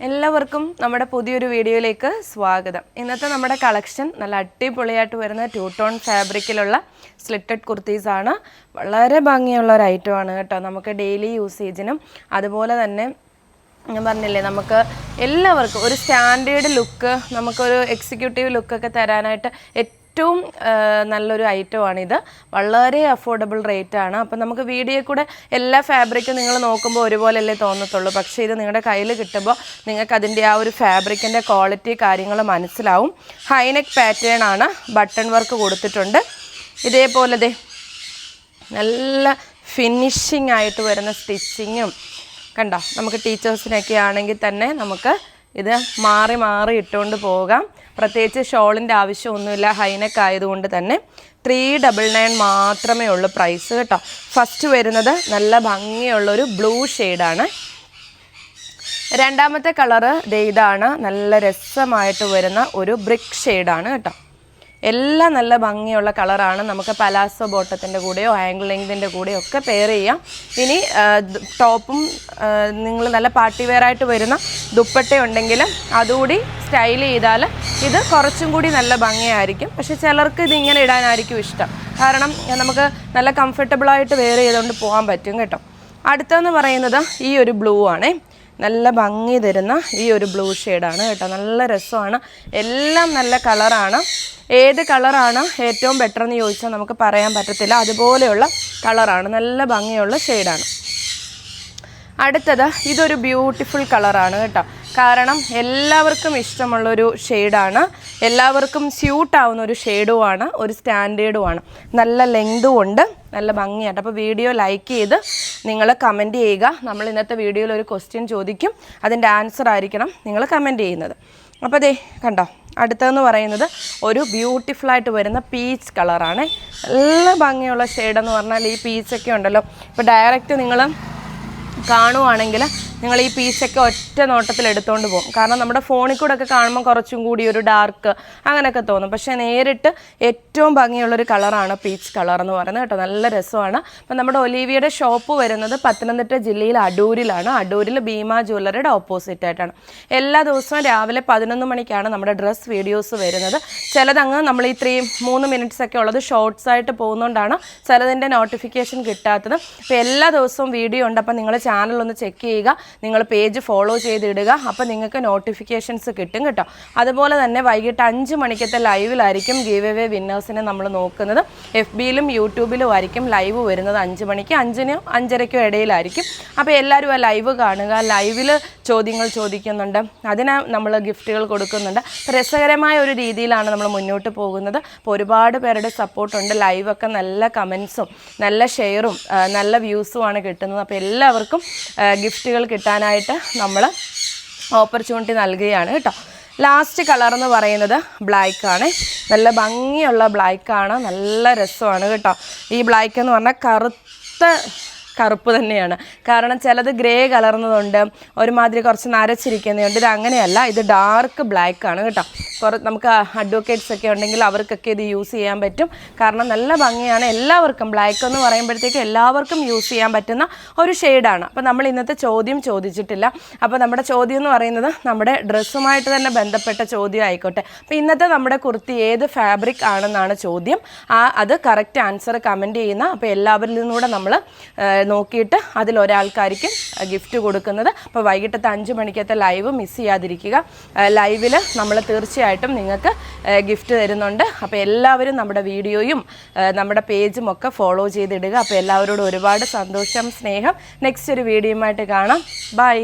എല്ലാവർക്കും നമ്മുടെ പുതിയൊരു വീഡിയോയിലേക്ക് സ്വാഗതം. ഇന്നത്തെ നമ്മുടെ കളക്ഷൻ നല്ല അടിപൊളിയായിട്ട് വരുന്ന ടൂ ടോൺ ഫാബ്രിക്കിലുള്ള സ്ലിറ്റഡ് കുർത്തീസാണ് വളരെ ഭംഗിയുള്ള ഒരു ഐറ്റമാണ് കേട്ടോ. നമുക്ക് ഡെയിലി യൂസേജിനും അതുപോലെ തന്നെ ഞാൻ പറഞ്ഞില്ലേ നമുക്ക് എല്ലാവർക്കും ഒരു സ്റ്റാൻഡേർഡ് ലുക്ക് നമുക്കൊരു എക്സിക്യൂട്ടീവ് ലുക്കൊക്കെ തരാനായിട്ട് ഏറ്റവും നല്ലൊരു ഐറ്റമാണിത്. വളരെ അഫോർഡബിൾ റേറ്റ് ആണ് അപ്പം നമുക്ക് വീഡിയോ കൂടെ എല്ലാ ഫാബ്രിക്കും നിങ്ങൾ നോക്കുമ്പോൾ ഒരുപോലെയല്ലേ തോന്നത്തുള്ളൂ. പക്ഷേ ഇത് നിങ്ങളുടെ കയ്യിൽ കിട്ടുമ്പോൾ നിങ്ങൾക്ക് അതിന്റെ ആ ഒരു ഫാബ്രിക്കിന്റെ ക്വാളിറ്റി കാര്യങ്ങൾ മനസ്സിലാവും. ഹൈനെക്ക് പാറ്റേൺ ആണ് ബട്ടൺ വർക്ക് കൊടുത്തിട്ടുണ്ട്. ഇതേപോലെ ദേ നല്ല ഫിനിഷിംഗ് ആയിട്ട് വരുന്ന സ്റ്റിച്ചിങ്ങും. കണ്ടോ? നമുക്ക് ടീച്ചേഴ്സിനൊക്കെ ആണെങ്കിൽ തന്നെ നമുക്ക് ഇത് മാറി മാറി ഇട്ടുകൊണ്ട് പോകാം. പ്രത്യേകിച്ച് ഷോളിന്റെ ആവശ്യമൊന്നുമില്ല. ഹൈനെക്ക് ആയതുകൊണ്ട് തന്നെ ത്രീ ഡബിൾ നയൻ മാത്രമേ ഉള്ളൂ പ്രൈസ് കേട്ടോ. ഫസ്റ്റ് വരുന്നത് നല്ല ഭംഗിയുള്ളൊരു ബ്ലൂ ഷെയ്ഡാണ് രണ്ടാമത്തെ കളറ് ഇതാണ്. നല്ല രസമായിട്ട് വരുന്ന ഒരു ബ്രിക്ക് ഷെയ്ഡാണ് കേട്ടോ. എല്ലാം നല്ല ഭംഗിയുള്ള കളറാണ്. നമുക്ക് പലാസോ ബോട്ടത്തിന്റെ കൂടെയോ ആംഗിൾ ലെങ്തിന്റെ കൂടെയോ ഒക്കെ പെയർ ചെയ്യാം. ഇനി ടോപ്പും നിങ്ങൾ നല്ല പാർട്ടി വെയർ ആയിട്ട് വരുന്ന ദുപ്പട്ട ഉണ്ടെങ്കിൽ അതുകൂടി സ്റ്റൈൽ ചെയ്താൽ ഇത് കുറച്ചും കൂടി നല്ല ഭംഗിയായിരിക്കും. പക്ഷേ ചിലർക്ക് ഇതിങ്ങനെ ഇടാനായിരിക്കും ഇഷ്ടം. കാരണം നമുക്ക് നല്ല കംഫർട്ടബിളായിട്ട് വെയർ ചെയ്തുകൊണ്ട് പോകാൻ പറ്റും കേട്ടോ. അടുത്തതെന്ന് പറയുന്നത് ഈ ഒരു ബ്ലൂ ആണേ. നല്ല ഭംഗി തരുന്ന ഈ ഒരു ബ്ലൂ ഷെയ്ഡാണ് കേട്ടോ. നല്ല രസമാണ്. എല്ലാം നല്ല കളറാണ്. ഏത് കളറാണ് ഏറ്റവും ബെറ്റർ എന്ന് ചോദിച്ചാൽ നമുക്ക് പറയാൻ പറ്റത്തില്ല. അതുപോലെയുള്ള കളറാണ്. നല്ല ഭംഗിയുള്ള ഷെയ്ഡാണ്. അടുത്തത് ഇതൊരു ബ്യൂട്ടിഫുൾ കളറാണ് കേട്ടോ. കാരണം എല്ലാവർക്കും ഇഷ്ടമുള്ളൊരു ഷെയ്ഡാണ്. എല്ലാവർക്കും സ്യൂട്ടാവുന്ന ഒരു ഷെയ്ഡുമാണ് ഒരു സ്റ്റാൻഡേർഡുമാണ്. നല്ല ലെങ്തും ഉണ്ട്. നല്ല ഭംഗിയായിട്ട്. അപ്പോൾ വീഡിയോ ലൈക്ക് ചെയ്ത് നിങ്ങൾ കമന്റ് ചെയ്യുക. നമ്മൾ ഇന്നത്തെ വീഡിയോയിൽ ഒരു ക്വസ്റ്റ്യൻ ചോദിക്കും. അതിന്റെ ആൻസർ ആയിരിക്കണം നിങ്ങൾ കമന്റ് ചെയ്യുന്നത്. അപ്പോൾ ദേ കണ്ടോ? അടുത്തതെന്ന് പറയുന്നത് ഒരു ബ്യൂട്ടിഫുള്ളായിട്ട് വരുന്ന പീച്ച് കളറാണ് നല്ല ഭംഗിയുള്ള ഷെയ്ഡെന്ന് പറഞ്ഞാൽ ഈ പീച്ചൊക്കെ ഉണ്ടല്ലോ. ഇപ്പോൾ ഡയറക്റ്റ് നിങ്ങൾ കാണുവാണെങ്കിൽ നിങ്ങൾ ഈ പീസൊക്കെ ഒറ്റ നോട്ടത്തിൽ എടുത്തുകൊണ്ട് പോകും. കാരണം നമ്മുടെ ഫോണിൽ കൂടെ ഒക്കെ കാണുമ്പോൾ കുറച്ചും കൂടി ഒരു ഡാർക്ക് അങ്ങനെയൊക്കെ തോന്നും. പക്ഷേ നേരിട്ട് ഏറ്റവും ഭംഗിയുള്ളൊരു കളറാണ് പീച്ച് കളർ എന്ന് പറയുന്നത് കേട്ടോ. നല്ല രസമാണ്. അപ്പം നമ്മുടെ ഒലീവിയുടെ ഷോപ്പ് വരുന്നത് പത്തനംതിട്ട ജില്ലയിൽ അടൂരിലാണ്. അടൂരിൽ ഭീമ ജ്വല്ലറിയുടെ ഓപ്പോസിറ്റ് ആയിട്ടാണ്. എല്ലാ ദിവസവും രാവിലെ പതിനൊന്ന് മണിക്കാണ് നമ്മുടെ ഡ്രസ്സ് വീഡിയോസ് വരുന്നത്. ചിലതങ്ങ് നമ്മൾ ഇത്രയും ത്രീ മൂന്ന് മിനിറ്റ്സ് ഒക്കെ ഉള്ളത് ഷോർട്സ് ആയിട്ട് പോകുന്നതുകൊണ്ടാണ് ചിലതിന്റെ നോട്ടിഫിക്കേഷൻ കിട്ടാത്തത്. അപ്പോൾ എല്ലാ ദിവസവും വീഡിയോ ഉണ്ട്. അപ്പം നിങ്ങൾ ചാനൽ ഒന്ന് ചെക്ക് ചെയ്യുക. നിങ്ങൾ പേജ് ഫോളോ ചെയ്തിടുക. അപ്പോൾ നിങ്ങൾക്ക് നോട്ടിഫിക്കേഷൻസ് കിട്ടും കേട്ടോ. അതുപോലെ തന്നെ വൈകിട്ട് അഞ്ച് മണിക്കത്തെ ലൈവിലായിരിക്കും ഗീവ് എവേ വിന്നേഴ്സിനെ നമ്മൾ നോക്കുന്നത്. എഫ് ബിയിലും യൂട്യൂബിലും ആയിരിക്കും ലൈവ് വരുന്നത് അഞ്ച് മണിക്ക്. അഞ്ചിനും അഞ്ചരയ്ക്കും ഇടയിലായിരിക്കും. അപ്പോൾ എല്ലാവരും ആ ലൈവ് കാണുക. ലൈവിൽ ചോദ്യങ്ങൾ ചോദിക്കുന്നുണ്ട്. അതിന് നമ്മൾ ഗിഫ്റ്റുകൾ കൊടുക്കുന്നുണ്ട്. രസകരമായ ഒരു രീതിയിലാണ് നമ്മൾ മുന്നോട്ട് പോകുന്നത്. അപ്പോൾ ഒരുപാട് പേരുടെ സപ്പോർട്ടുണ്ട് ലൈവൊക്കെ നല്ല കമൻസും നല്ല ഷെയറും നല്ല വ്യൂസുമാണ് കിട്ടുന്നത്. അപ്പോൾ എല്ലാവർക്കും ഗിഫ്റ്റുകൾ കിട്ടാനായിട്ട് നമ്മൾ ഓപ്പർച്യൂണിറ്റി നൽകുകയാണ് കേട്ടോ. ലാസ്റ്റ് കളർ എന്ന് പറയുന്നത് ബ്ലാക്ക് ആണ്. നല്ല ഭംഗിയുള്ള ബ്ലാക്ക് ആണ്. നല്ല രസമാണ് കേട്ടോ. ഈ ബ്ലാക്ക് എന്ന് പറഞ്ഞാൽ കറുത്ത കറുപ്പ് തന്നെയാണ്. കാരണം ചിലത് ഗ്രേ കലർന്നതുണ്ട്. ഒരുമാതിരി കുറച്ച് നരച്ചിരിക്കുന്നതുണ്ട്. ഇത് അങ്ങനെയല്ല ഇത് ഡാർക്ക് ബ്ലാക്ക് ആണ് കേട്ടോ. കുറ നമുക്ക് അഡ്വക്കേറ്റ്സ് ഒക്കെ ഉണ്ടെങ്കിൽ അവർക്കൊക്കെ ഇത് യൂസ് ചെയ്യാൻ പറ്റും. കാരണം നല്ല ഭംഗിയാണ്. എല്ലാവർക്കും ബ്ലാക്ക് എന്ന് പറയുമ്പോഴത്തേക്കും എല്ലാവർക്കും യൂസ് ചെയ്യാൻ പറ്റുന്ന ഒരു ഷെയ്ഡാണ്. അപ്പോൾ നമ്മൾ ഇന്നത്തെ ചോദ്യം ചോദിച്ചിട്ടില്ല. അപ്പോൾ നമ്മുടെ ചോദ്യം എന്ന് പറയുന്നത് നമ്മുടെ ഡ്രസ്സുമായിട്ട് തന്നെ ബന്ധപ്പെട്ട ചോദ്യം ആയിക്കോട്ടെ. അപ്പോൾ ഇന്നത്തെ നമ്മുടെ കുർത്തി ഏത് ഫാബ്രിക് ആണെന്നാണ് ചോദ്യം. ആ അത് കറക്റ്റ് ആൻസർ കമന്റ് ചെയ്യുന്ന. അപ്പോൾ എല്ലാവരിൽ നിന്നും നിന്നൂടെ നമ്മൾ നോക്കിയിട്ട് അതിൽ ഒരാൾക്കായിരിക്കും ഗിഫ്റ്റ് കൊടുക്കുന്നത്. അപ്പോൾ വൈകിട്ടത്തെ അഞ്ച് മണിക്കത്തെ ലൈവ് മിസ് ചെയ്യാതിരിക്കുക. ലൈവിൽ നമ്മൾ തീർച്ചയായിട്ടും നിങ്ങൾക്ക് ഗിഫ്റ്റ് തരുന്നുണ്ട്. അപ്പോൾ എല്ലാവരും നമ്മുടെ വീഡിയോയും നമ്മുടെ പേജും ഒക്കെ ഫോളോ ചെയ്തിടുക. അപ്പോൾ എല്ലാവരോടും ഒരുപാട് സന്തോഷം സ്നേഹം. നെക്സ്റ്റ് ഒരു വീഡിയോയുമായിട്ട് കാണാം. ബൈ.